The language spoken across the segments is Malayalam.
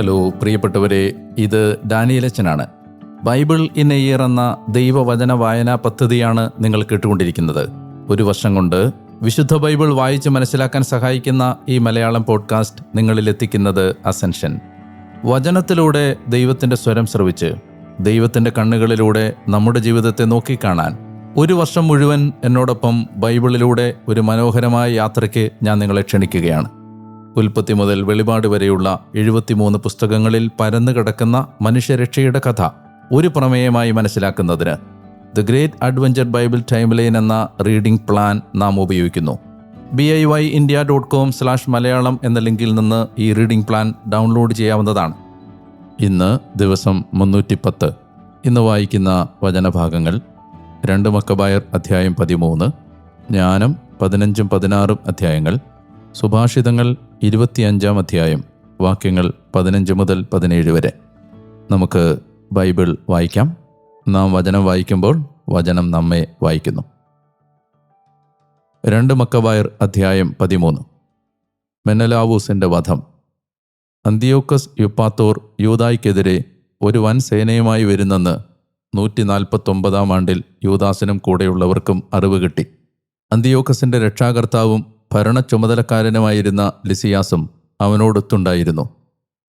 ഹലോ പ്രിയപ്പെട്ടവരെ ഇത് ഡാനിയലച്ചനാണ് ബൈബിൾ ഇൻ എ ഇയർ എന്ന ദൈവവചന വായനാ പദ്ധതിയാണ് നിങ്ങൾ കേട്ടുകൊണ്ടിരിക്കുന്നത്. ഒരു വർഷം കൊണ്ട് വിശുദ്ധ ബൈബിൾ വായിച്ച് മനസ്സിലാക്കാൻ സഹായിക്കുന്ന ഈ മലയാളം പോഡ്കാസ്റ്റ് നിങ്ങളിൽ എത്തിക്കുന്നത് അസെൻഷൻ. വചനത്തിലൂടെ ദൈവത്തിന്റെ സ്വരം ശ്രവിച്ച് ദൈവത്തിന്റെ കണ്ണുകളിലൂടെ നമ്മുടെ ജീവിതത്തെ നോക്കിക്കാണാൻ ഒരു വർഷം മുഴുവൻ എന്നോടൊപ്പം ബൈബിളിലൂടെ ഒരു മനോഹരമായ യാത്രയ്ക്ക് ഞാൻ നിങ്ങളെ ക്ഷണിക്കുകയാണ്. ഉൽപ്പത്തി മുതൽ വെളിപാട് വരെയുള്ള എഴുപത്തിമൂന്ന് പുസ്തകങ്ങളിൽ പരന്നു കിടക്കുന്ന മനുഷ്യരക്ഷയുടെ കഥ ഒരു പ്രമേയമായി മനസ്സിലാക്കുന്നതിന് the great adventure Bible timeline എന്ന റീഡിംഗ് പ്ലാൻ നാം ഉപയോഗിക്കുന്നു. B I Y India dot com slash Malayalam എന്ന ലിങ്കിൽ നിന്ന് ഈ റീഡിംഗ് പ്ലാൻ ഡൗൺലോഡ് ചെയ്യാവുന്നതാണ്. ഇന്ന് ദിവസം മുന്നൂറ്റി പത്ത് ഇന്ന് വായിക്കുന്ന വചനഭാഗങ്ങൾ രണ്ട് മക്കബായർ അധ്യായം പതിമൂന്ന് ജ്ഞാനം പതിനഞ്ചും പതിനാറും അധ്യായങ്ങൾ സുഭാഷിതങ്ങൾ ഇരുപത്തിയഞ്ചാം അധ്യായം വാക്യങ്ങൾ പതിനഞ്ച് മുതൽ പതിനേഴ് വരെ. നമുക്ക് ബൈബിൾ വായിക്കാം. നാം വചനം വായിക്കുമ്പോൾ വചനം നമ്മെ വായിക്കുന്നു. രണ്ട് മക്കബായർ അധ്യായം പതിമൂന്ന്. മെനലാവൂസിന്റെ വധം. അന്തിയോക്കസ് യുപ്പാത്തോർ യൂതായ്ക്കെതിരെ ഒരു വൻ സേനയുമായി വരുന്നെന്ന് നൂറ്റി നാൽപ്പത്തൊമ്പതാം ആണ്ടിൽ യൂദാസിനും കൂടെയുള്ളവർക്കും അറിവ് കിട്ടി. അന്തിയോക്കസിന്റെ രക്ഷാകർത്താവും ഭരണ ചുമതലക്കാരനുമായിരുന്ന ലിസിയാസും അവനോടൊത്തുണ്ടായിരുന്നു.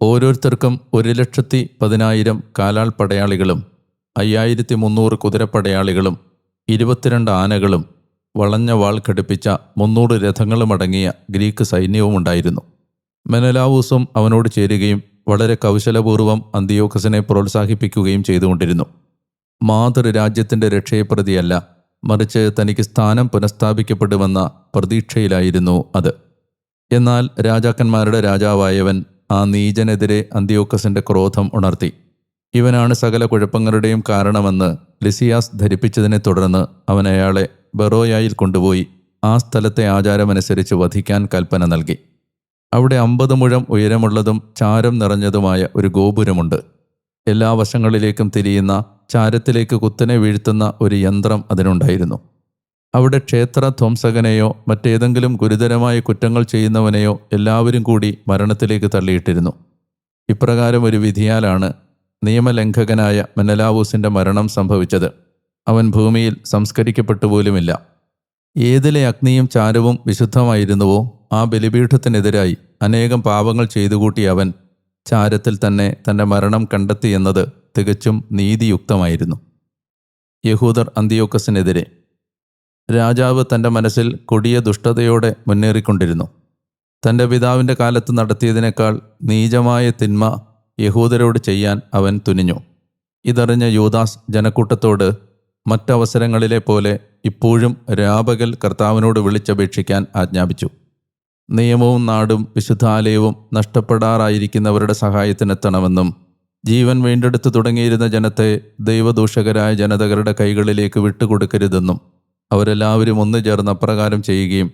ഓരോരുത്തർക്കും ഒരു ലക്ഷത്തി പതിനായിരം കാലാൾ പടയാളികളും അയ്യായിരത്തി മുന്നൂറ് കുതിരപ്പടയാളികളും ഇരുപത്തിരണ്ട് ആനകളും വളഞ്ഞ വാൾ ഘടിപ്പിച്ച മുന്നൂറ് രഥങ്ങളുമടങ്ങിയ ഗ്രീക്ക് സൈന്യവും ഉണ്ടായിരുന്നു മെനലാവൂസും അവനോട് ചേരുകയും വളരെ കൗശലപൂർവം അന്തിയോക്കസിനെ പ്രോത്സാഹിപ്പിക്കുകയും ചെയ്തുകൊണ്ടിരുന്നു. മാതൃരാജ്യത്തിന്റെ രക്ഷയെ പ്രതിയല്ല മറിച്ച് തനിക്ക് സ്ഥാനം പുനഃസ്ഥാപിക്കപ്പെടുമെന്ന പ്രതീക്ഷയിലായിരുന്നു അത്. എന്നാൽ രാജാക്കന്മാരുടെ രാജാവായവൻ ആ നീചനെതിരെ അന്ത്യോക്കസിന്റെ ക്രോധം ഉണർത്തി. ഇവനാണ് സകല കുഴപ്പങ്ങളുടെയും കാരണമെന്ന് ലിസിയാസ് ധരിപ്പിച്ചതിനെ തുടർന്ന് അവൻ അയാളെ ബറോയായിൽ കൊണ്ടുപോയി ആ സ്ഥലത്തെ ആചാരമനുസരിച്ച് വധിക്കാൻ കൽപ്പന നൽകി. അവിടെ അമ്പത് മുഴം ഉയരമുള്ളതും ചാരം നിറഞ്ഞതുമായ ഒരു ഗോപുരമുണ്ട്. എല്ലാ വശങ്ങളിലേക്കും തിരിയുന്ന ചാരത്തിലേക്ക് കുത്തനെ വീഴ്ത്തുന്ന ഒരു യന്ത്രം അതിനുണ്ടായിരുന്നു. അവിടെ ക്ഷേത്ര ധ്വംസകനെയോ മറ്റേതെങ്കിലും ഗുരുതരമായ കുറ്റങ്ങൾ ചെയ്യുന്നവനെയോ എല്ലാവരും കൂടി മരണത്തിലേക്ക് തള്ളിയിട്ടിരുന്നു. ഇപ്രകാരം ഒരു വിധിയാലാണ് നിയമലംഘകനായ മെനലാവൂസിന്റെ മരണം സംഭവിച്ചത്. അവൻ ഭൂമിയിൽ സംസ്കരിക്കപ്പെട്ടു പോലുമില്ല. ഏതിലെ അഗ്നിയും ചാരവും വിശുദ്ധമായിരുന്നുവോ ആ ബലിപീഠത്തിനെതിരായി അനേകം പാപങ്ങൾ ചെയ്തുകൂട്ടി അവൻ ചാരത്തിൽ തന്നെ തന്റെ മരണം കണ്ടെത്തിയെന്നത് തികച്ചും നീതിയുക്തമായിരുന്നു. യഹൂദർ അന്തിയോക്കസിനെതിരെ രാജാവ് തന്റെ മനസ്സിൽ കൊടിയ ദുഷ്ടതയോടെ മുന്നേറിക്കൊണ്ടിരുന്നു. തന്റെ പിതാവിന്റെ കാലത്ത് നടത്തിയതിനേക്കാൾ നീചമായ തിന്മ യഹൂദരോട് ചെയ്യാൻ അവൻ തുനിഞ്ഞു. ഇതറിഞ്ഞ യൂദാസ് ജനക്കൂട്ടത്തോട് മറ്റവസരങ്ങളിലെ പോലെ ഇപ്പോഴും രാപകൽ കർത്താവിനോട് വിളിച്ചപേക്ഷിക്കാൻ ആജ്ഞാപിച്ചു. നിയമവും നാടും വിശുദ്ധാലയവും നഷ്ടപ്പെടാറായിരിക്കുന്നവരുടെ സഹായത്തിനെത്തണമെന്നും ജീവൻ വീണ്ടെടുത്തു തുടങ്ങിയിരുന്ന ജനത്തെ ദൈവദൂഷകരായ ജനതകളുടെ കൈകളിലേക്ക് വിട്ടുകൊടുക്കരുതെന്നും അവരെല്ലാവരും ഒന്നു ചേർന്ന് അപ്രകാരം ചെയ്യുകയും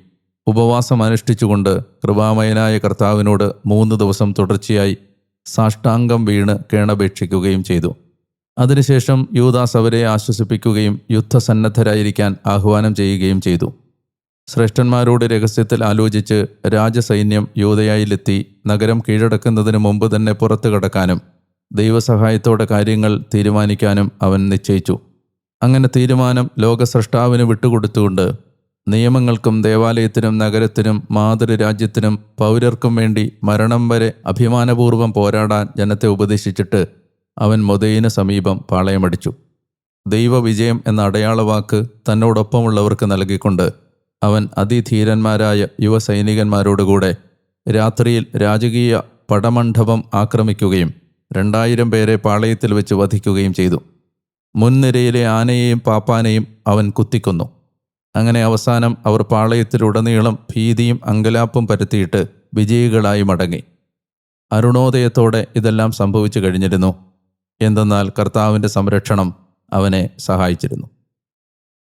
ഉപവാസം അനുഷ്ഠിച്ചുകൊണ്ട് കൃപാമയനായ കർത്താവിനോട് മൂന്ന് ദിവസം തുടർച്ചയായി സാഷ്ടാംഗം വീണ് കേണപേക്ഷിക്കുകയും ചെയ്തു. അതിനുശേഷം യൂദാസ് അവരെ ആശ്വസിപ്പിക്കുകയും യുദ്ധസന്നദ്ധരായിരിക്കാൻ ആഹ്വാനം ചെയ്യുകയും ചെയ്തു. ശ്രേഷ്ഠന്മാരോട് രഹസ്യത്തിൽ ആലോചിച്ച് രാജസൈന്യം യോധയായിലെത്തി നഗരം കീഴടക്കുന്നതിന് മുമ്പ് തന്നെ പുറത്തു കടക്കാനും ദൈവസഹായത്തോടെ കാര്യങ്ങൾ തീരുമാനിക്കാനും അവൻ നിശ്ചയിച്ചു. അങ്ങനെ തീരുമാനം ലോകസ്രഷ്ടാവിന് വിട്ടുകൊടുത്തുകൊണ്ട് നിയമങ്ങൾക്കും ദേവാലയത്തിനും നഗരത്തിനും മാതൃരാജ്യത്തിനും പൗരർക്കും വേണ്ടി മരണം വരെ അഭിമാനപൂർവം പോരാടാൻ ജനത്തെ ഉപദേശിച്ചിട്ട് അവൻ മൊതയിന് സമീപം പാളയമടിച്ചു. ദൈവവിജയം എന്ന അടയാളവാക്ക് തന്നോടൊപ്പമുള്ളവർക്ക് നൽകിക്കൊണ്ട് അവൻ അതിധീരന്മാരായ യുവസൈനികന്മാരോടുകൂടെ രാത്രിയിൽ രാജകീയ പടമണ്ഡപം ആക്രമിക്കുകയും രണ്ടായിരം പേരെ പാളയത്തിൽ വെച്ച് വധിക്കുകയും ചെയ്തു. മുൻനിരയിലെ ആനയെയും പാപ്പാനെയും അവൻ കുത്തിക്കൊന്നു. അങ്ങനെ അവസാനം അവർ പാളയത്തിലുടനീളം ഭീതിയും അങ്കലാപ്പും പരത്തിയിട്ട് വിജയികളായി മടങ്ങി. അരുണോദയത്തോടെ ഇതെല്ലാം സംഭവിച്ചു കഴിഞ്ഞിരുന്നു. എന്തെന്നാൽ കർത്താവിന്റെ സംരക്ഷണം അവനെ സഹായിച്ചിരുന്നു.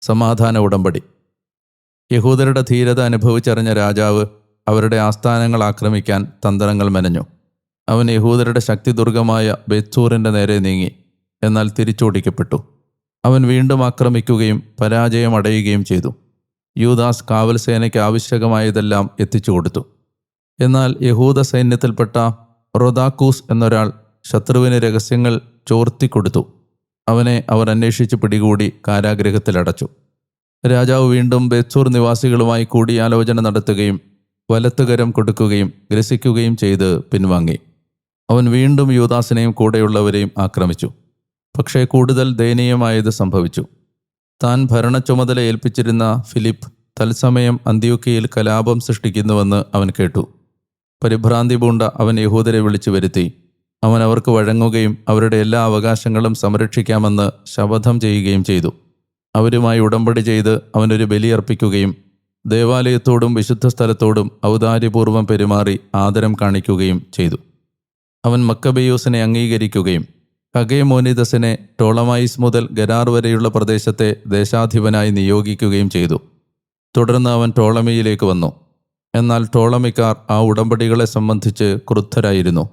സമാധാന ഉടമ്പടി. യഹൂദരുടെ ധീരത അനുഭവിച്ചറിഞ്ഞ രാജാവ് അവരുടെ ആസ്ഥാനങ്ങൾ ആക്രമിക്കാൻ തന്ത്രങ്ങൾ മെനഞ്ഞു. അവൻ യഹൂദരുടെ ശക്തിദുർഗമായ ബെത്തൂറിന്റെ നേരെ നീങ്ങി എന്നാൽ തിരിച്ചോടിക്കപ്പെട്ടു. അവൻ വീണ്ടും ആക്രമിക്കുകയും പരാജയം അടയുകയും ചെയ്തു. യൂദാസ് കാവൽ സേനയ്ക്ക് ആവശ്യകമായതെല്ലാം എത്തിച്ചു കൊടുത്തു. എന്നാൽ യഹൂദ സൈന്യത്തിൽപ്പെട്ട റൊദാക്കൂസ് എന്നൊരാൾ ശത്രുവിന് രഹസ്യങ്ങൾ ചോർത്തിക്കൊടുത്തു. അവനെ അവർ അന്വേഷിച്ച് പിടികൂടി കാരാഗൃഹത്തിലടച്ചു. രാജാവ് വീണ്ടും ബേച്ചൂർ നിവാസികളുമായി കൂടിയാലോചന നടത്തുകയും വലത്തുകരം കൊടുക്കുകയും ഗ്രസിക്കുകയും ചെയ്ത് പിൻവാങ്ങി. അവൻ വീണ്ടും യൂദാസിനെയും കൂടെയുള്ളവരെയും ആക്രമിച്ചു. പക്ഷേ കൂടുതൽ ദയനീയമായത് സംഭവിച്ചു. താൻ ഭരണ ചുമതല ഏൽപ്പിച്ചിരുന്ന ഫിലിപ്പ് തത്സമയം അന്ത്യോക്കിയയിൽ കലാപം സൃഷ്ടിക്കുന്നുവെന്ന് അവൻ കേട്ടു. പരിഭ്രാന്തി പൂണ്ട അവൻ യഹൂദരെ വിളിച്ചു വരുത്തി. അവൻ അവർക്ക് വഴങ്ങുകയും അവരുടെ എല്ലാ അവകാശങ്ങളും സംരക്ഷിക്കാമെന്ന് ശപഥം ചെയ്യുകയും ചെയ്തു. അവരുമായി ഉടമ്പടി ചെയ്ത് അവനൊരു ബലിയർപ്പിക്കുകയും ദേവാലയത്തോടും വിശുദ്ധ സ്ഥലത്തോടും ഔദാര്യപൂർവം പെരുമാറി ആദരം കാണിക്കുകയും ചെയ്തു. അവൻ മക്കബയൂസിനെ അംഗീകരിക്കുകയും ഹഗേമോനിദസിനെ ടോളമായിസ് മുതൽ ഗരാർ വരെയുള്ള പ്രദേശത്തെ ദേശാധിപനായി നിയോഗിക്കുകയും ചെയ്തു. തുടർന്ന് അവൻ ടോളമിയിലേക്ക് വന്നു. എന്നാൽ ടോളമിക്കാർ ആ ഉടമ്പടികളെ സംബന്ധിച്ച് ക്രുദ്ധരായിരുന്നു.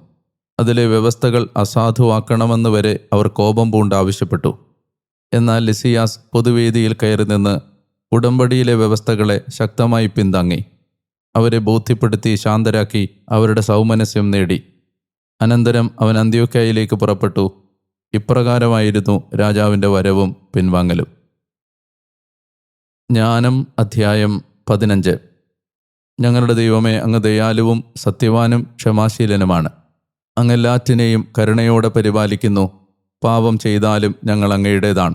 അതിലെ വ്യവസ്ഥകൾ അസാധുവാക്കണമെന്ന് വരെ അവർ കോപം പൂണ്ട് ആവശ്യപ്പെട്ടു. എന്നാൽ ലിസിയാസ് പൊതുവേദിയിൽ കയറി നിന്ന് ഉടമ്പടിയിലെ വ്യവസ്ഥകളെ ശക്തമായി പിന്താങ്ങി. അവരെ ബോധ്യപ്പെടുത്തി ശാന്തരാക്കി അവരുടെ സൗമനസ്യം നേടി. അനന്തരം അവൻ അന്ത്യോക്കായിലേക്ക് പുറപ്പെട്ടു. ഇപ്രകാരമായിരുന്നു രാജാവിന്റെ വരവും പിൻവാങ്ങലും. ജ്ഞാനം അധ്യായം പതിനഞ്ച്. ഞങ്ങളുടെ ദൈവമേ അങ്ങ് ദയാലുവും സത്യവാനും ക്ഷമാശീലനുമാണ്. അങ്ങെല്ലാറ്റിനെയും കരുണയോടെ പരിപാലിക്കുന്നു. പാപം ചെയ്താലും ഞങ്ങൾ അങ്ങയുടേതാണ്.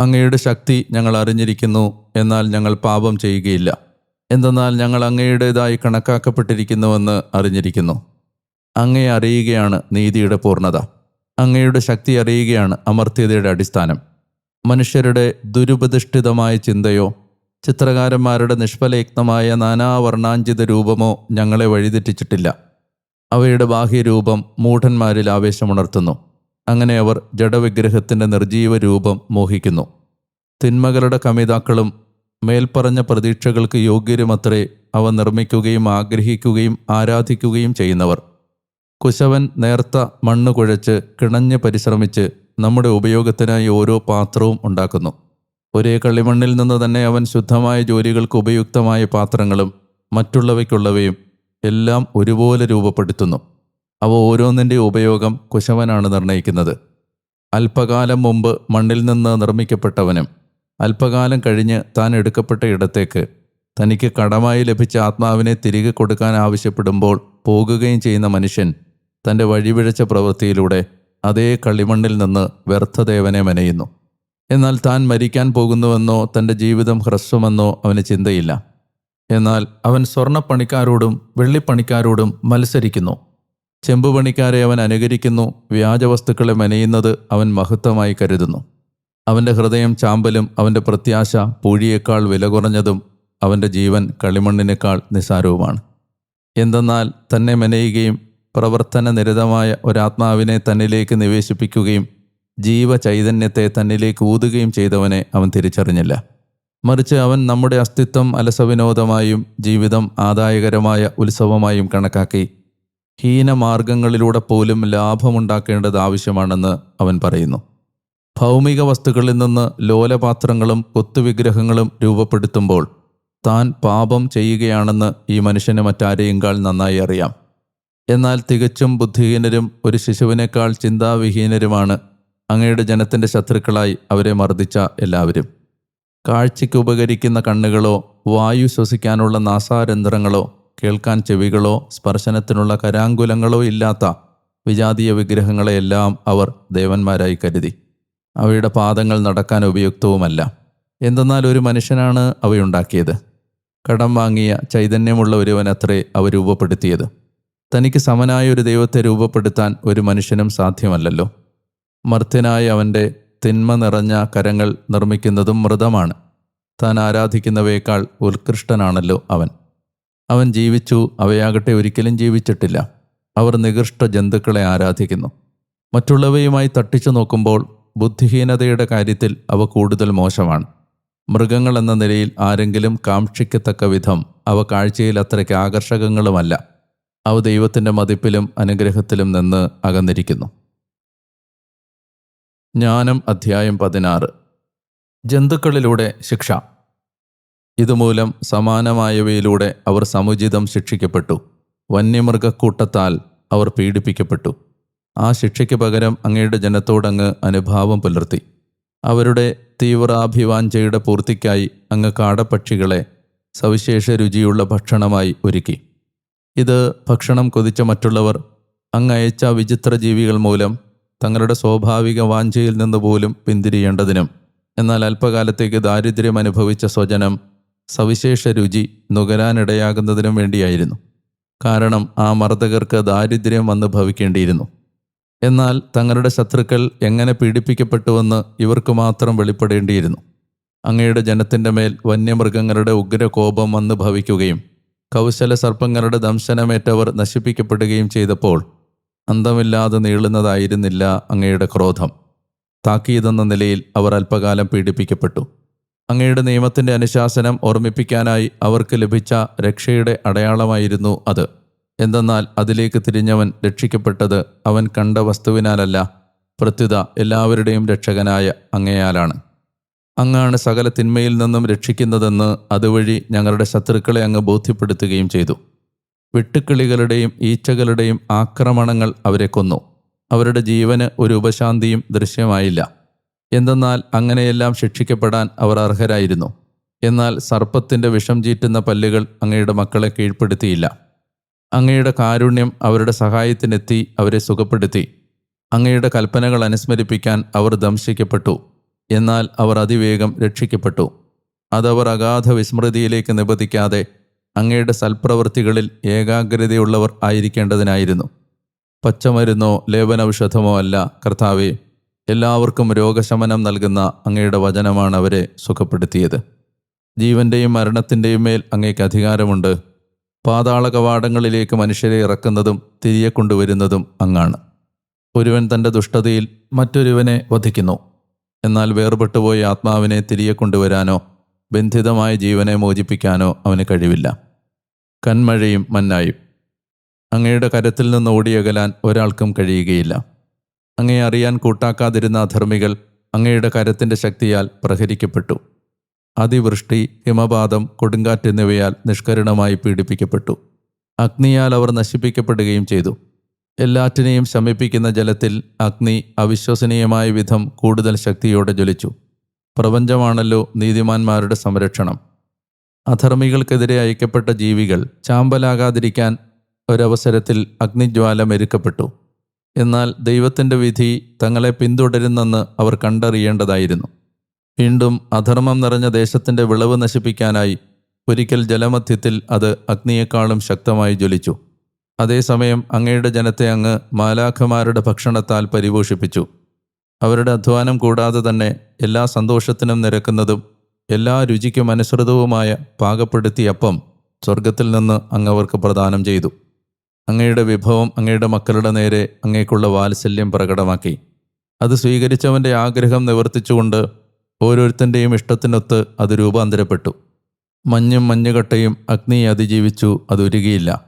അങ്ങയുടെ ശക്തി ഞങ്ങൾ അറിഞ്ഞിരിക്കുന്നു എന്നാൽ ഞങ്ങൾ പാപം ചെയ്യുകയില്ല. എന്തെന്നാൽ ഞങ്ങൾ അങ്ങയുടേതായി കണക്കാക്കപ്പെട്ടിരിക്കുന്നുവെന്ന് അറിഞ്ഞിരിക്കുന്നു. അങ്ങയെ അറിയുകയാണ് നീതിയുടെ പൂർണത. അങ്ങയുടെ ശക്തി അറിയുകയാണ് അമർത്യതയുടെ അടിസ്ഥാനം. മനുഷ്യരുടെ ദുരുപതിഷ്ഠിതമായ ചിന്തയോ ചിത്രകാരന്മാരുടെ നിഷ്ഫലയുക്തമായ നാനാവർണാഞ്ചിത രൂപമോ ഞങ്ങളെ വഴിതെറ്റിച്ചിട്ടില്ല. അവയുടെ ബാഹ്യരൂപം മൂഢന്മാരിൽ ആവേശമുണർത്തുന്നു. അങ്ങനെ അവർ ജഡവിഗ്രഹത്തിന്റെ നിർജീവ രൂപം മോഹിക്കുന്നു. തിന്മകളുടെ കമിതാക്കളും മേൽപ്പറഞ്ഞ പ്രതീക്ഷകൾക്ക് യോഗ്യരുമത്രേ അവ നിർമ്മിക്കുകയും ആഗ്രഹിക്കുകയും ആരാധിക്കുകയും ചെയ്യുന്നവർ. കുശവൻ നേർത്ത മണ്ണ് കുഴച്ച് കിണഞ്ഞ് പരിശ്രമിച്ച് നമ്മുടെ ഉപയോഗത്തിനായി ഓരോ പാത്രവും ഉണ്ടാക്കുന്നു. ഒരേ കളിമണ്ണിൽ നിന്ന് തന്നെ അവൻ ശുദ്ധമായ ജോലികൾക്ക് ഉപയുക്തമായ പാത്രങ്ങളും മറ്റുള്ളവയ്ക്കുള്ളവയും എല്ലാം ഒരുപോലെ രൂപപ്പെടുത്തുന്നു. അവ ഓരോന്നിന്റെ ഉപയോഗം കുശവനാണ് നിർണയിക്കുന്നത്. അല്പകാലം മുമ്പ് മണ്ണിൽ നിന്ന് നിർമ്മിക്കപ്പെട്ടവനും അല്പകാലം കഴിഞ്ഞ് താൻ എടുക്കപ്പെട്ട ഇടത്തേക്ക് തനിക്ക് കടമായി ലഭിച്ച ആത്മാവിനെ തിരികെ കൊടുക്കാൻ ആവശ്യപ്പെടുമ്പോൾ പോകുകയും ചെയ്യുന്ന മനുഷ്യൻ തന്റെ വഴിവിഴച്ച പ്രവൃത്തിയിലൂടെ അതേ കളിമണ്ണിൽ നിന്ന് വ്യർത്ഥദേവനെ മെനയുന്നു. എന്നാൽ താൻ മരിക്കാൻ പോകുന്നുവെന്നോ തന്റെ ജീവിതം ഹ്രസ്വമെന്നോ അവന് ചിന്തയില്ല. എന്നാൽ അവൻ സ്വർണപ്പണിക്കാരോടും വെള്ളിപ്പണിക്കാരോടും മത്സരിക്കുന്നു. ചെമ്പുപണിക്കാരെ അവൻ അനുകരിക്കുന്നു. വ്യാജവസ്തുക്കളെ മെനയുന്നത് അവൻ മഹത്വമായി കരുതുന്നു. അവന്റെ ഹൃദയം ചാമ്പലും അവന്റെ പ്രത്യാശ പൂഴിയേക്കാൾ വില കുറഞ്ഞതും അവന്റെ ജീവൻ കളിമണ്ണിനേക്കാൾ നിസാരവുമാണ് എന്തെന്നാൽ തന്നെ മെനയുകയും പ്രവർത്തന നിരതമായ ഒരാത്മാവിനെ തന്നിലേക്ക് നിവേശിപ്പിക്കുകയും ജീവചൈതന്യത്തെ തന്നിലേക്ക് ഊതുകയും ചെയ്തവനെ അവൻ തിരിച്ചറിഞ്ഞില്ല. മറിച്ച് അവൻ നമ്മുടെ അസ്തിത്വം അലസവിനോദമായും ജീവിതം ആദായകരമായ ഉത്സവമായും കണക്കാക്കി ഹീനമാർഗങ്ങളിലൂടെ പോലും ലാഭമുണ്ടാക്കേണ്ടത് ആവശ്യമാണെന്ന് അവൻ പറയുന്നു. ഭൗമിക വസ്തുക്കളിൽ നിന്ന് ലോലപാത്രങ്ങളും കൊത്തുവിഗ്രഹങ്ങളും രൂപപ്പെടുത്തുമ്പോൾ താൻ പാപം ചെയ്യുകയാണെന്ന് ഈ മനുഷ്യന് മറ്റാരെയുംകാൾ നന്നായി അറിയാം. എന്നാൽ തികച്ചും ബുദ്ധിഹീനരും ഒരു ശിശുവിനേക്കാൾ ചിന്താവിഹീനരുമാണ് അങ്ങയുടെ ജനത്തിന്റെ ശത്രുക്കളായി അവരെ മർദ്ദിച്ച എല്ലാവരും. കാഴ്ചയ്ക്ക് ഉപകരിക്കുന്ന കണ്ണുകളോ വായു ശ്വസിക്കാനുള്ള നാസാരന്ധ്രങ്ങളോ കേൾക്കാൻ ചെവികളോ സ്പർശനത്തിനുള്ള കരാങ്കുലങ്ങളോ ഇല്ലാത്ത വിജാതീയ വിഗ്രഹങ്ങളെയെല്ലാം അവർ ദേവന്മാരായി കരുതി. അവയുടെ പാദങ്ങൾ നടക്കാൻ ഉപയുക്തവുമല്ല. എന്തെന്നാൽ ഒരു മനുഷ്യനാണ് അവയുണ്ടാക്കിയത്. കടം വാങ്ങിയ ചൈതന്യമുള്ള ഒരുവനത്രേ അവ രൂപപ്പെടുത്തിയത്. തനിക്ക് സമനായ ഒരു ദൈവത്തെ രൂപപ്പെടുത്താൻ ഒരു മനുഷ്യനും സാധ്യമല്ലല്ലോ. മർത്യനായ അവന്റെ തിന്മ നിറഞ്ഞ കരങ്ങൾ നിർമ്മിക്കുന്നതും മൃതമാണ്. താൻ ആരാധിക്കുന്നവയേക്കാൾ ഉത്കൃഷ്ടനാണല്ലോ അവൻ. അവൻ ജീവിച്ചു അവയാകട്ടെ ഒരിക്കലും ജീവിച്ചിട്ടില്ല. അവർ നികൃഷ്ട ജന്തുക്കളെ ആരാധിക്കുന്നു. മറ്റുള്ളവയുമായി തട്ടിച്ചു നോക്കുമ്പോൾ ബുദ്ധിഹീനതയുടെ കാര്യത്തിൽ അവ കൂടുതൽ മോശമാണ്. മൃഗങ്ങൾ എന്ന നിലയിൽ ആരെങ്കിലും കാക്ഷിക്കത്തക്ക വിധം അവ കാഴ്ചയിൽ അത്രയ്ക്ക് ആകർഷകങ്ങളുമല്ല. അവ ദൈവത്തിന്റെ മതിപ്പിലും അനുഗ്രഹത്തിലും നിന്ന് അകന്നിരിക്കുന്നു. ജ്ഞാനം അധ്യായം പതിനാറ്. ജന്തുക്കളിലൂടെ ശിക്ഷ. ഇതുമൂലം സമാനമായവയിലൂടെ അവർ സമുചിതം ശിക്ഷിക്കപ്പെട്ടു. വന്യമൃഗക്കൂട്ടത്താൽ അവർ പീഡിപ്പിക്കപ്പെട്ടു. ആ ശിക്ഷയ്ക്ക് പകരം അങ്ങയുടെ ജനത്തോടങ്ങ് അനുഭാവം പുലർത്തി. അവരുടെ തീവ്രാഭിവാഞ്ചയുടെ പൂർത്തിക്കായി അങ്ങ് കാടപ്പക്ഷികളെ സവിശേഷ രുചിയുള്ള ഭക്ഷണമായി ഒരുക്കി. ഇത് ഭക്ഷണം കൊതിച്ച മറ്റുള്ളവർ അങ്ങ് അയച്ച വിചിത്ര ജീവികൾ മൂലം തങ്ങളുടെ സ്വാഭാവിക വാഞ്ചയിൽ നിന്ന് പോലും പിന്തിരിയേണ്ടതിനും എന്നാൽ അല്പകാലത്തേക്ക് ദാരിദ്ര്യം അനുഭവിച്ച സ്വജനം സവിശേഷ രുചി നുകരാനിടയാകുന്നതിനും വേണ്ടിയായിരുന്നു. കാരണം ആ മർദ്ദകർക്ക് ദാരിദ്ര്യം വന്ന് ഭവിക്കേണ്ടിയിരുന്നു. എന്നാൽ തങ്ങളുടെ ശത്രുക്കൾ എങ്ങനെ പീഡിപ്പിക്കപ്പെട്ടുവെന്ന് ഇവർക്ക് മാത്രം വെളിപ്പെടേണ്ടിയിരുന്നു. അങ്ങയുടെ ജനത്തിന്റെ മേൽ വന്യമൃഗങ്ങളുടെ ഉഗ്രകോപം വന്ന് ഭവിക്കുകയും കൗശല സർപ്പങ്ങളുടെ ദംശനമേറ്റവർ നശിപ്പിക്കപ്പെടുകയും ചെയ്തപ്പോൾ അന്തമില്ലാതെ നീളുന്നതായിരുന്നില്ല അങ്ങയുടെ ക്രോധം. താക്കീതെന്ന നിലയിൽ അവർ അല്പകാലം പീഡിപ്പിക്കപ്പെട്ടു. അങ്ങയുടെ നിയമത്തിന്റെ അനുശാസനം ഓർമ്മിപ്പിക്കാനായി അവർക്ക് ലഭിച്ച രക്ഷയുടെ അടയാളമായിരുന്നു അത്. എന്തെന്നാൽ അതിലേക്ക് തിരിഞ്ഞവൻ രക്ഷിക്കപ്പെട്ടത് അവൻ കണ്ട വസ്തുവിനാലല്ല പ്രത്യുത എല്ലാവരുടെയും രക്ഷകനായ അങ്ങയാലാണ്. അങ്ങാണ് സകല തിന്മയിൽ നിന്നും രക്ഷിക്കുന്നതെന്ന് അതുവഴി ഞങ്ങളുടെ ശത്രുക്കളെ അങ്ങ് ബോധ്യപ്പെടുത്തുകയും ചെയ്തു. വെട്ടുക്കിളികളുടെയും ഈച്ചകളുടെയും ആക്രമണങ്ങൾ അവരെ കൊന്നു. അവരുടെ ജീവന് ഒരു ഉപശാന്തിയും ദൃശ്യമായില്ല. എന്തെന്നാൽ അങ്ങനെയെല്ലാം ശിക്ഷിക്കപ്പെടാൻ അവർ അർഹരായിരുന്നു. എന്നാൽ സർപ്പത്തിന്റെ വിഷം ചീറ്റുന്ന പല്ലുകൾ അങ്ങയുടെ മക്കളെ കീഴ്പ്പെടുത്തിയില്ല. അങ്ങയുടെ കാരുണ്യം അവരുടെ സഹായത്തിനെത്തി അവരെ സുഖപ്പെടുത്തി. അങ്ങയുടെ കൽപ്പനകൾ അനുസ്മരിപ്പിക്കാൻ അവർ ദംശിക്കപ്പെട്ടു. എന്നാൽ അവർ അതിവേഗം രക്ഷിക്കപ്പെട്ടു. അതവർ അഗാധ വിസ്മൃതിയിലേക്ക് നിബന്ധിക്കാതെ അങ്ങയുടെ സൽപ്രവൃത്തികളിൽ ഏകാഗ്രതയുള്ളവർ ആയിരിക്കേണ്ടതിനായിരുന്നു. പച്ചമരുന്നോ ലേപനൌഷധമോ അല്ല കർത്താവെ എല്ലാവർക്കും രോഗശമനം നൽകുന്ന അങ്ങയുടെ വചനമാണ് അവരെ സുഖപ്പെടുത്തിയത്. ജീവന്റെയും മരണത്തിന്റെയും മേൽ അങ്ങേക്ക് അധികാരമുണ്ട്. പാതാള കവാടങ്ങളിലേക്ക് മനുഷ്യരെ ഇറക്കുന്നതും തിരികെ കൊണ്ടുവരുന്നതും അങ്ങാണ്. ഒരുവൻ തന്റെ ദുഷ്ടതയിൽ മറ്റൊരുവനെ വധിക്കുന്നു. എന്നാൽ വേർപെട്ടുപോയ ആത്മാവിനെ തിരികെ കൊണ്ടുവരാനോ ബന്ധിതമായ ജീവനെ മോചിപ്പിക്കാനോ അവന് കഴിവില്ല. കന്മഴയും മന്നായും അങ്ങയുടെ കരത്തിൽ നിന്ന് ഓടിയകലാൻ ഒരാൾക്കും കഴിയുകയില്ല. അങ്ങയെ അറിയാൻ കൂട്ടാക്കാതിരുന്ന അധർമ്മികൾ അങ്ങയുടെ കരത്തിന്റെ ശക്തിയാൽ പ്രഹരിക്കപ്പെട്ടു. അതിവൃഷ്ടി ഹിമപാതം കൊടുങ്കാറ്റ് എന്നിവയാൽ നിഷ്കരുണമായി പീഡിപ്പിക്കപ്പെട്ടു. അഗ്നിയാൽ അവർ നശിപ്പിക്കപ്പെടുകയും ചെയ്തു. എല്ലാറ്റിനെയും ശമിപ്പിക്കുന്ന ജലത്തിൽ അഗ്നി അവിശ്വസനീയമായ വിധം കൂടുതൽ ശക്തിയോടെ ജ്വലിച്ചു. പ്രപഞ്ചമാണല്ലോ നീതിമാന്മാരുടെ സംരക്ഷണം. അധർമ്മികൾക്കെതിരെ അയക്കപ്പെട്ട ജീവികൾ ചാമ്പലാകാതിരിക്കാൻ ഒരവസരത്തിൽ അഗ്നിജ്വാല മെരുക്കപ്പെട്ടു. എന്നാൽ ദൈവത്തിന്റെ വിധി തങ്ങളെ പിന്തുടരുന്നെന്ന് അവർ കണ്ടറിയേണ്ടതായിരുന്നു. വീണ്ടും അധർമ്മം നിറഞ്ഞ ദേശത്തിന്റെ വിളവ് നശിപ്പിക്കാനായി ഒരിക്കൽ ജലമധ്യത്തിൽ അത് അഗ്നിയേക്കാളും ശക്തമായി ജ്വലിച്ചു. അതേസമയം അങ്ങയുടെ ജനത്തെ അങ്ങ് മാലാഖമാരുടെ ഭക്ഷണത്താൽ പരിപോഷിപ്പിച്ചു. അവരുടെ അധ്വാനം കൂടാതെ തന്നെ എല്ലാ സന്തോഷത്തിനും നിരക്കുന്നതും എല്ലാ രുചിക്കും അനുസൃതവുമായ പാകപ്പെടുത്തിയ അപ്പം സ്വർഗത്തിൽ നിന്ന് അങ്ങ് അവർക്ക് പ്രദാനം ചെയ്തു. അങ്ങയുടെ വിഭവം അങ്ങയുടെ മക്കളുടെ നേരെ അങ്ങേക്കുള്ള വാത്സല്യം പ്രകടമാക്കി. അത് സ്വീകരിച്ചവന്റെ ആഗ്രഹം നിവർത്തിച്ചുകൊണ്ട് ഓരോരുത്തന്റെയും ഇഷ്ടത്തിനൊത്ത് അത് രൂപാന്തരപ്പെട്ടു. മഞ്ഞും മഞ്ഞുകട്ടയും അഗ്നിയെ അതിജീവിച്ചു അതൊരുകിയില്ല.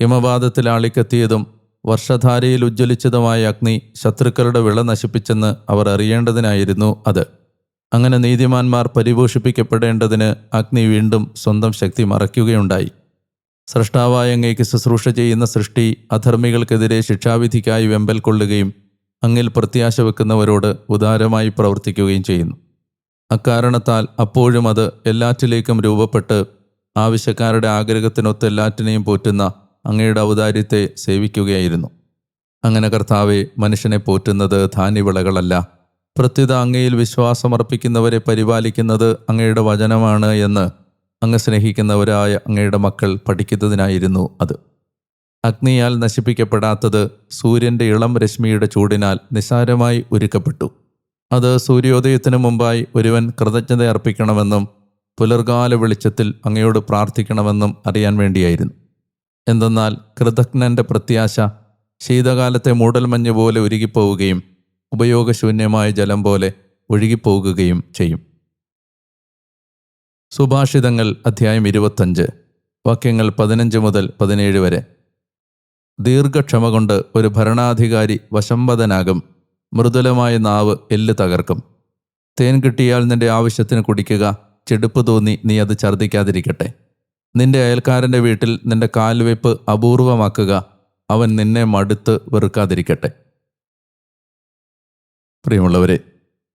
ഹിമപാതത്തിൽ ആളിക്കെത്തിയതും വർഷധാരയിൽ ഉജ്ജ്വലിച്ചതുമായ അഗ്നി ശത്രുക്കളുടെ വിള നശിപ്പിച്ചെന്ന് അവർ അറിയേണ്ടതിനായിരുന്നു അത്. അങ്ങനെ നീതിമാന്മാർ പരിപോഷിപ്പിക്കപ്പെടേണ്ടതിന് അഗ്നി വീണ്ടും സ്വന്തം ശക്തി മറയ്ക്കുകയുണ്ടായി. സൃഷ്ടാവായ അങ്ങേക്ക് ശുശ്രൂഷ ചെയ്യുന്ന സൃഷ്ടി അധർമ്മികൾക്കെതിരെ ശിക്ഷാവിധിക്കായി വെമ്പൽ കൊള്ളുകയും അങ്ങിൽ പ്രത്യാശ വെക്കുന്നവരോട് ഉദാരമായി പ്രവർത്തിക്കുകയും ചെയ്യുന്നു. അക്കാരണത്താൽ അപ്പോഴും അത് എല്ലാറ്റിലേക്കും രൂപപ്പെട്ട് ആവശ്യക്കാരുടെ ആഗ്രഹത്തിനൊത്ത് എല്ലാറ്റിനെയും പോറ്റുന്ന അങ്ങയുടെ ഔദാര്യത്തെ സേവിക്കുകയായിരുന്നു. അങ്ങനെ കർത്താവെ മനുഷ്യനെ പോറ്റുന്നത് ധാന്യവിളകളല്ല. പ്രത്യുത അങ്ങയിൽ വിശ്വാസമർപ്പിക്കുന്നവരെ പരിപാലിക്കുന്നത് അങ്ങയുടെ വചനമാണ് എന്ന് അങ്ങ് സ്നേഹിക്കുന്നവരായ അങ്ങയുടെ മക്കൾ പഠിക്കുന്നതിനായിരുന്നു അത്. അഗ്നിയാൽ നശിപ്പിക്കപ്പെടാത്തത് സൂര്യന്റെ ഇളം രശ്മിയുടെ ചൂടിനാൽ നിസാരമായി ഒരുക്കപ്പെട്ടു. അത് സൂര്യോദയത്തിനു മുമ്പായി ഒരുവൻ കൃതജ്ഞത അർപ്പിക്കണമെന്നും പുലർകാല വെളിച്ചത്തിൽ അങ്ങയോട് പ്രാർത്ഥിക്കണമെന്നും അറിയാൻ വേണ്ടിയായിരുന്നു. എന്തെന്നാൽ കൃതജ്ഞന്റെ പ്രത്യാശ ശീതകാലത്തെ മൂടൽമഞ്ഞ് പോലെ ഉരുകിപ്പോവുകയും ഉപയോഗശൂന്യമായ ജലം പോലെ ഒഴുകിപ്പോകുകയും ചെയ്യും. സുഭാഷിതങ്ങൾ അധ്യായം ഇരുപത്തഞ്ച് വാക്യങ്ങൾ പതിനഞ്ച് മുതൽ പതിനേഴ് വരെ. ദീർഘക്ഷമ കൊണ്ട് ഒരു ഭരണാധികാരി വശംവദനാകും മൃദുലമായ നാവ് എല്ല് തകർക്കും. തേൻ കിട്ടിയാൽ നിന്റെ ആവശ്യത്തിന് കുടിക്കുക ചെടുപ്പ് തോന്നി നീ അത് ഛർദ്ദിക്കാതിരിക്കട്ടെ. നിന്റെ അയൽക്കാരന്റെ വീട്ടിൽ നിന്റെ കാൽവെപ്പ് അപൂർവമാക്കുക അവൻ നിന്നെ മടുത്ത് വെറുക്കാതിരിക്കട്ടെ. പ്രിയമുള്ളവരെ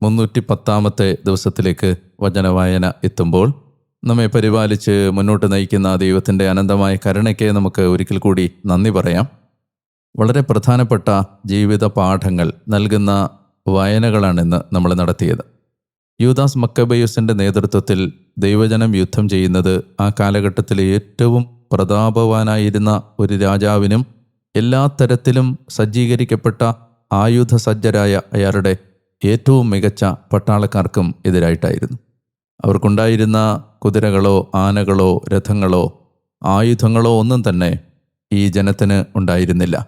മുന്നൂറ്റി പത്താമത്തെ ദിവസത്തിലേക്ക് വചനവായന എത്തുമ്പോൾ നമ്മെ പരിപാലിച്ച് മുന്നോട്ട് നയിക്കുന്ന ദൈവത്തിന്റെ അനന്തമായ കരുണയ്ക്ക് നമുക്ക് ഒരിക്കൽ കൂടി നന്ദി പറയാം. വളരെ പ്രധാനപ്പെട്ട ജീവിത പാഠങ്ങൾ നൽകുന്ന വായനകളാണ് ഇന്ന് നമ്മൾ നടത്തിയത്. യൂദാസ് മക്കബയൂസിന്റെ നേതൃത്വത്തിൽ ദൈവജനം യുദ്ധം ചെയ്യുന്നത് ആ കാലഘട്ടത്തിലെ ഏറ്റവും പ്രതാപവാനായിരുന്ന ഒരു രാജാവിനും എല്ലാ തരത്തിലും സജ്ജീകരിക്കപ്പെട്ട ആയുധസജ്ജരായ അയാളുടെ ഏറ്റവും മികച്ച പട്ടാളക്കാർക്കും എതിരായിട്ടായിരുന്നു. അവർക്കുണ്ടായിരുന്ന കുതിരകളോ ആനകളോ രഥങ്ങളോ ആയുധങ്ങളോ ഒന്നും തന്നെ ഈ ജനത്തിന് ഉണ്ടായിരുന്നില്ല.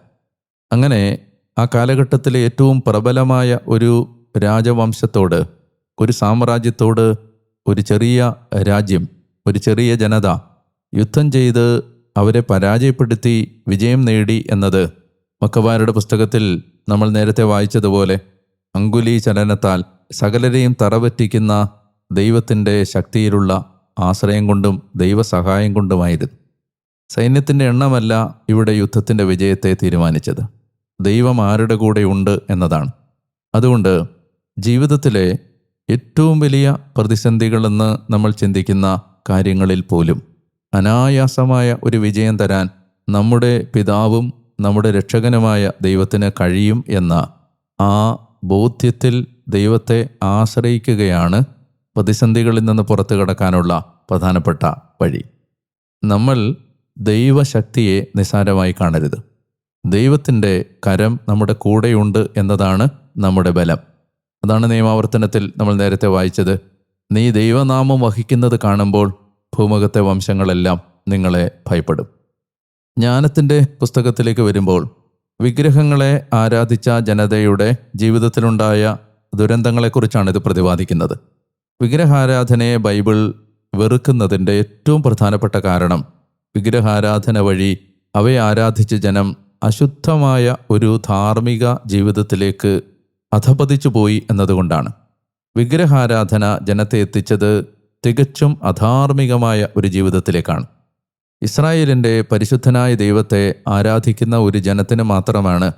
അങ്ങനെ ആ കാലഘട്ടത്തിലെ ഏറ്റവും പ്രബലമായ ഒരു രാജവംശത്തോട് ഒരു സാമ്രാജ്യത്തോട് ഒരു ചെറിയ രാജ്യം ഒരു ചെറിയ ജനത യുദ്ധം ചെയ്ത് അവരെ പരാജയപ്പെടുത്തി വിജയം നേടി എന്നത് മക്കവാരുടെ പുസ്തകത്തിൽ നമ്മൾ നേരത്തെ വായിച്ചതുപോലെ അങ്കുലി ചലനത്താൽ സകലരെയും തറപറ്റിക്കുന്ന ദൈവത്തിന്റെ ശക്തിയിലുള്ള ആശ്രയം കൊണ്ടും ദൈവസഹായം കൊണ്ടുമായിരുന്നു. സൈന്യത്തിന്റെ എണ്ണമല്ല ഇവിടെ യുദ്ധത്തിന്റെ വിജയത്തെ തീരുമാനിച്ചത്. ദൈവം ആരുടെ കൂടെ ഉണ്ട് എന്നതാണ്. അതുകൊണ്ട് ജീവിതത്തിലെ ഏറ്റവും വലിയ പ്രതിസന്ധികളെന്ന് നമ്മൾ ചിന്തിക്കുന്ന കാര്യങ്ങളിൽ പോലും അനായാസമായ ഒരു വിജയം തരാൻ നമ്മുടെ പിതാവും നമ്മുടെ രക്ഷകനുമായ ദൈവത്തിന് കഴിയും എന്ന ആ ബോധ്യത്തിൽ ദൈവത്തെ ആശ്രയിക്കുകയാണ് പ്രതിസന്ധികളിൽ നിന്ന് പുറത്തു കടക്കാനുള്ള പ്രധാനപ്പെട്ട വഴി. നമ്മൾ ദൈവശക്തിയെ നിസാരമായി കാണരുത്. ദൈവത്തിന്റെ കരം നമ്മുടെ കൂടെയുണ്ട് എന്നതാണ് നമ്മുടെ ബലം. അതാണ് നിയമാവർത്തനത്തിൽ നമ്മൾ നേരത്തെ വായിച്ചത്. നീ ദൈവനാമം വഹിക്കുന്നത് കാണുമ്പോൾ ഭൂമുഖത്തെ വംശങ്ങളെല്ലാം നിങ്ങളെ ഭയപ്പെടും. ജ്ഞാനത്തിന്റെ പുസ്തകത്തിലേക്ക് വരുമ്പോൾ വിഗ്രഹങ്ങളെ ആരാധിച്ച ജനതയുടെ ജീവിതത്തിലുണ്ടായ ദുരന്തങ്ങളെക്കുറിച്ചാണ് ഇത് പ്രതിപാദിക്കുന്നത്. വിഗ്രഹാരാധനയെ ബൈബിൾ വെറുക്കുന്നതിന്റെ ഏറ്റവും പ്രധാനപ്പെട്ട കാരണം വിഗ്രഹാരാധന വഴി അവയെ ആരാധിച്ച ജനം അശുദ്ധമായ ഒരു ധാർമ്മിക ജീവിതത്തിലേക്ക് അധപതിച്ചു പോയി എന്നതുകൊണ്ടാണ്. വിഗ്രഹാരാധന ജനത്തെ എത്തിച്ചത് തികച്ചും അധാർമികമായ ഒരു ജീവിതത്തിലേക്കാണ്. ഇസ്രായേലിന്റെ പരിശുദ്ധനായ ദൈവത്തെ ആരാധിക്കുന്ന ഒരു ജനത്തിന് മാത്രമാണ്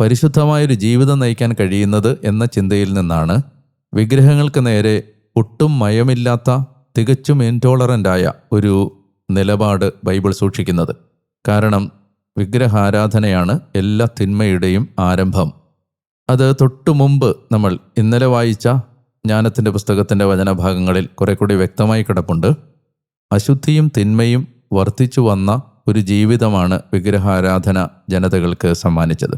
പരിശുദ്ധമായൊരു ജീവിതം നയിക്കാൻ കഴിയുന്നത് എന്ന ചിന്തയിൽ നിന്നാണ് വിഗ്രഹങ്ങൾക്ക് നേരെ ഒട്ടും മയമില്ലാത്ത തികച്ചും ഇൻടോളറന്റായ ഒരു നിലപാട് ബൈബിൾ സൂക്ഷിക്കുന്നത്. കാരണം വിഗ്രഹാരാധനയാണ് എല്ലാ തിന്മയുടെയും ആരംഭം. അത് തൊട്ടു മുമ്പ് നമ്മൾ ഇന്നലെ വായിച്ച ജ്ഞാനത്തിന്റെ പുസ്തകത്തിന്റെ വചനഭാഗങ്ങളിൽ കുറെ കൂടി വ്യക്തമായി കിടപ്പുണ്ട്. അശുദ്ധിയും തിന്മയും വർദ്ധിച്ചു വന്ന ഒരു ജീവിതമാണ് വിഗ്രഹാരാധന ജനതകൾക്ക് സമ്മാനിച്ചത്.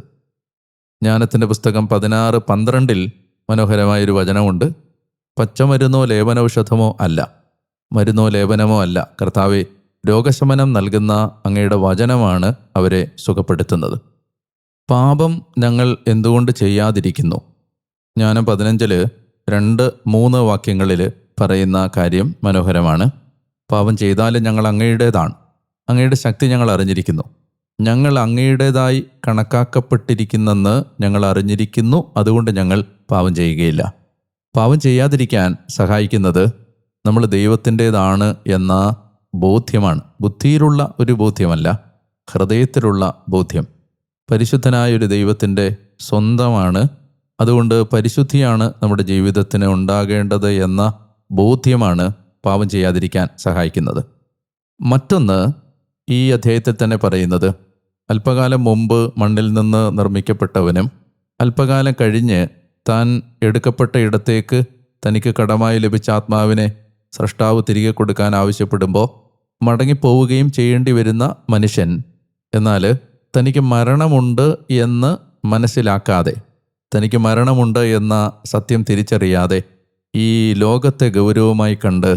ജ്ഞാനത്തിന്റെ പുസ്തകം പതിനാറ് പന്ത്രണ്ടിൽ മനോഹരമായൊരു വചനമുണ്ട്. പച്ചമരുന്നോ ലേപനൌഷധമോ അല്ല. മരുന്നോ ലേപനമോ അല്ല. കർത്താവെ രോഗശമനം നൽകുന്ന അങ്ങയുടെ വചനമാണ് അവരെ സുഖപ്പെടുത്തുന്നത്. പാപം ഞങ്ങൾ എന്തുകൊണ്ട് ചെയ്യാതിരിക്കുന്നു? ജ്ഞാനം പതിനഞ്ചിൽ രണ്ട് മൂന്ന് വാക്യങ്ങളിൽ പറയുന്ന കാര്യം മനോഹരമാണ്. പാപം ചെയ്താലും ഞങ്ങൾ അങ്ങയുടേതാണ്. അങ്ങയുടെ ശക്തി ഞങ്ങൾ അറിഞ്ഞിരിക്കുന്നു. ഞങ്ങൾ അങ്ങയുടേതായി കണക്കാക്കപ്പെട്ടിരിക്കുന്നെന്ന് ഞങ്ങൾ അറിഞ്ഞിരിക്കുന്നു. അതുകൊണ്ട് ഞങ്ങൾ പാപം ചെയ്യുകയില്ല. പാപം ചെയ്യാതിരിക്കാൻ സഹായിക്കുന്നത് നമ്മൾ ദൈവത്തിന്റേതാണ് എന്ന ബോധ്യമാണ്. ബുദ്ധിയിലുള്ള ഒരു ബോധ്യമല്ല ഹൃദയത്തിലുള്ള ബോധ്യം. പരിശുദ്ധനായ ഒരു ദൈവത്തിന്റെ സ്വന്തമാണ്. അതുകൊണ്ട് പരിശുദ്ധിയാണ് നമ്മുടെ ജീവിതത്തിന് ഉണ്ടാകേണ്ടത് എന്ന ബോധ്യമാണ് പാവം ചെയ്യാതിരിക്കാൻ സഹായിക്കുന്നത്. മറ്റൊന്ന് ഈ അധ്യായത്തിൽ തന്നെ പറയുന്നത് അല്പകാലം മുമ്പ് മണ്ണിൽ നിന്ന് നിർമ്മിക്കപ്പെട്ടവനും അല്പകാലം കഴിഞ്ഞ് താൻ എടുക്കപ്പെട്ട ഇടത്തേക്ക് തനിക്ക് കടമായി ലഭിച്ച ആത്മാവിനെ സ്രഷ്ടാവ് തിരികെ കൊടുക്കാൻ ആവശ്യപ്പെടുമ്പോൾ മടങ്ങിപ്പോവുകയും ചെയ്യേണ്ടി വരുന്ന മനുഷ്യൻ. എന്നാൽ തനിക്ക് മരണമുണ്ട് എന്ന് മനസ്സിലാക്കാതെ തനിക്ക് മരണമുണ്ട് എന്ന സത്യം തിരിച്ചറിയാതെ ഈ ലോകത്തെ ഗൗരവമായി കണ്ട്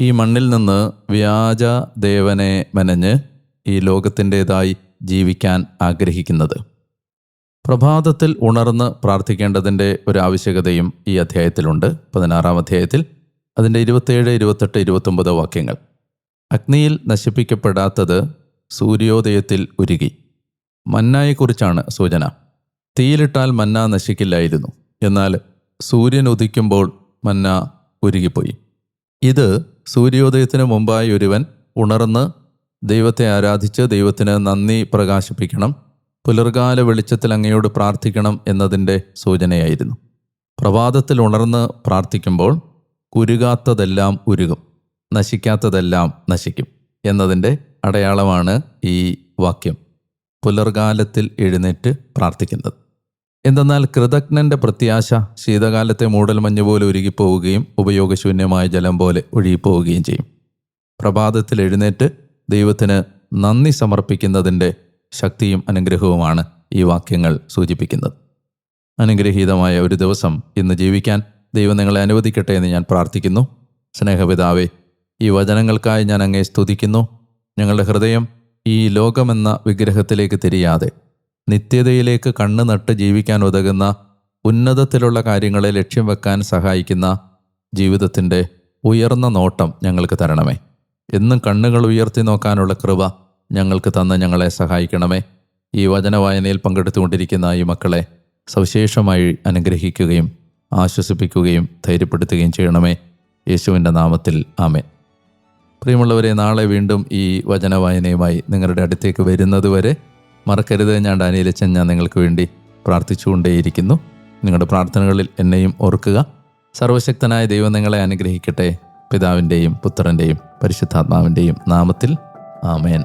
ഈ മണ്ണിൽ നിന്ന് വ്യാജ ദേവനെ മെനഞ്ഞ് ഈ ലോകത്തിന്റെതായി ജീവിക്കാൻ ആഗ്രഹിക്കുന്നത്. പ്രഭാതത്തിൽ ഉണർന്ന് പ്രാർത്ഥിക്കേണ്ടതിന്റെ ഒരു ആവശ്യകതയും ഈ അധ്യായത്തിലുണ്ട്. പതിനാറാം അധ്യായത്തിൽ അതിന്റെ ഇരുപത്തേഴ് ഇരുപത്തെട്ട് ഇരുപത്തൊമ്പത് വാക്യങ്ങൾ. അഗ്നിയിൽ നശിപ്പിക്കപ്പെടാത്തത് സൂര്യോദയത്തിൽ ഉരുകി. മന്നായെക്കുറിച്ചാണ് സൂചന. തീയിലിട്ടാൽ മന്ന നശിക്കില്ലായിരുന്നു. എന്നാൽ സൂര്യൻ ഉദിക്കുമ്പോൾ മന്ന ഉരുകിപ്പോയി. ഇത് സൂര്യോദയത്തിന് മുമ്പായി ഒരുവൻ ഉണർന്ന് ദൈവത്തെ ആരാധിച്ച് ദൈവത്തിന് നന്ദി പ്രകാശിപ്പിക്കണം. പുലർകാല വെളിച്ചത്തിൽ അങ്ങയോട് പ്രാർത്ഥിക്കണം എന്നതിന്റെ സൂചനയായിരുന്നു. പ്രഭാതത്തിൽ ഉണർന്ന് പ്രാർത്ഥിക്കുമ്പോൾ ഉരുകാത്തതെല്ലാം ഉരുകും നശിക്കാത്തതെല്ലാം നശിക്കും എന്നതിന്റെ അടയാളമാണ് ഈ വാക്യം. പുലർകാലത്തിൽ എഴുന്നേറ്റ് പ്രാർത്ഥിക്കുന്നത്. എന്തെന്നാൽ കൃതജ്ഞന്റെ പ്രത്യാശ ശീതകാലത്തെ മൂടൽ മഞ്ഞ് പോലെ ഉരുകിപ്പോവുകയും ഉപയോഗശൂന്യമായ ജലം പോലെ ഒഴുകിപ്പോവുകയും ചെയ്യും. പ്രഭാതത്തിൽ എഴുന്നേറ്റ് ദൈവത്തിന് നന്ദി സമർപ്പിക്കുന്നതിന്റെ ശക്തിയും അനുഗ്രഹവുമാണ് ഈ വാക്യങ്ങൾ സൂചിപ്പിക്കുന്നത്. അനുഗ്രഹീതമായ ഒരു ദിവസം ഇന്ന് ജീവിക്കാൻ ദൈവം നിങ്ങളെ അനുവദിക്കട്ടെ എന്ന് ഞാൻ പ്രാർത്ഥിക്കുന്നു. സ്നേഹപിതാവേ ഈ വചനങ്ങൾക്കായി ഞാൻ അങ്ങേ സ്തുതിക്കുന്നു. ഞങ്ങളുടെ ഹൃദയം ഈ ലോകമെന്ന വിഗ്രഹത്തിലേക്ക് തിരിയാതെ നിത്യതയിലേക്ക് കണ്ണ് നട്ട് ജീവിക്കാൻ ഉതകുന്ന ഉന്നതത്തിലുള്ള കാര്യങ്ങളെ ലക്ഷ്യം വെക്കാൻ സഹായിക്കുന്ന ജീവിതത്തിന്റെ ഉയർന്ന നോട്ടം ഞങ്ങൾക്ക് തരണമേ. എന്നും കണ്ണുകൾ ഉയർത്തി നോക്കാനുള്ള കൃപ ഞങ്ങൾക്ക് തന്ന ഞങ്ങളെ സഹായിക്കണമേ. ഈ വചനവായനയിൽ പങ്കെടുത്തുകൊണ്ടിരിക്കുന്ന ഈ മക്കളെ സവിശേഷമായി അനുഗ്രഹിക്കുകയും ആശ്വസിപ്പിക്കുകയും ധൈര്യപ്പെടുത്തുകയും ചെയ്യണമേ. യേശുവിന്റെ നാമത്തിൽ ആമേ പ്രിയമുള്ളവരെ നാളെ വീണ്ടും ഈ വചനവായനയുമായി നിങ്ങളുടെ അടുത്തേക്ക് വരുന്നതുവരെ മറക്കരുത്. ഞാൻ ഡാനിയിലച്ചൻ ഞാൻ നിങ്ങൾക്ക് വേണ്ടി പ്രാർത്ഥിച്ചുകൊണ്ടേയിരിക്കുന്നു. നിങ്ങളുടെ പ്രാർത്ഥനകളിൽ എന്നെയും ഓർക്കുക. സർവശക്തനായ ദൈവം നിങ്ങളെ അനുഗ്രഹിക്കട്ടെ. പിതാവിന്റെയും പുത്രന്റെയും പരിശുദ്ധാത്മാവിന്റെയും നാമത്തിൽ ആമേൻ.